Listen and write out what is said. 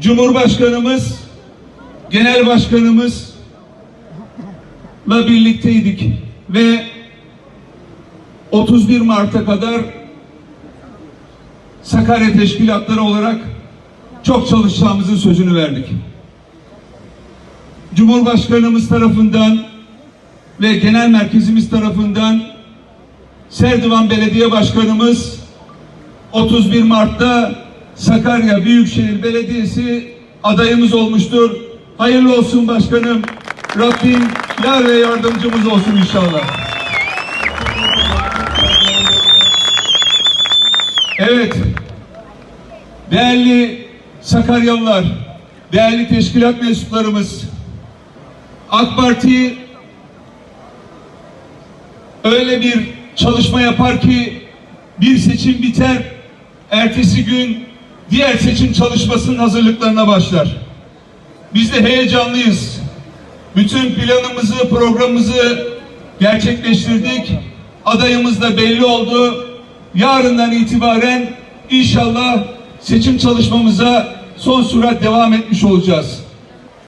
Cumhurbaşkanımız, Genel Başkanımızla birlikteydik ve 31 Mart'a kadar Sakarya Teşkilatları olarak çok çalışacağımızın sözünü verdik. Cumhurbaşkanımız tarafından ve genel merkezimiz tarafından Serdivan Belediye Başkanımız 31 Mart'ta Sakarya Büyükşehir Belediyesi adayımız olmuştur. Hayırlı olsun başkanım. Rabbim yar ve yardımcımız olsun inşallah. Evet. Değerli Sakaryalılar, değerli teşkilat mensuplarımız, AK Parti öyle bir çalışma yapar ki bir seçim biter, ertesi gün diğer seçim çalışmasının hazırlıklarına başlar. Biz de heyecanlıyız. Bütün planımızı, programımızı gerçekleştirdik. Adayımız da belli oldu. Yarından itibaren inşallah seçim çalışmamıza son sürat devam etmiş olacağız.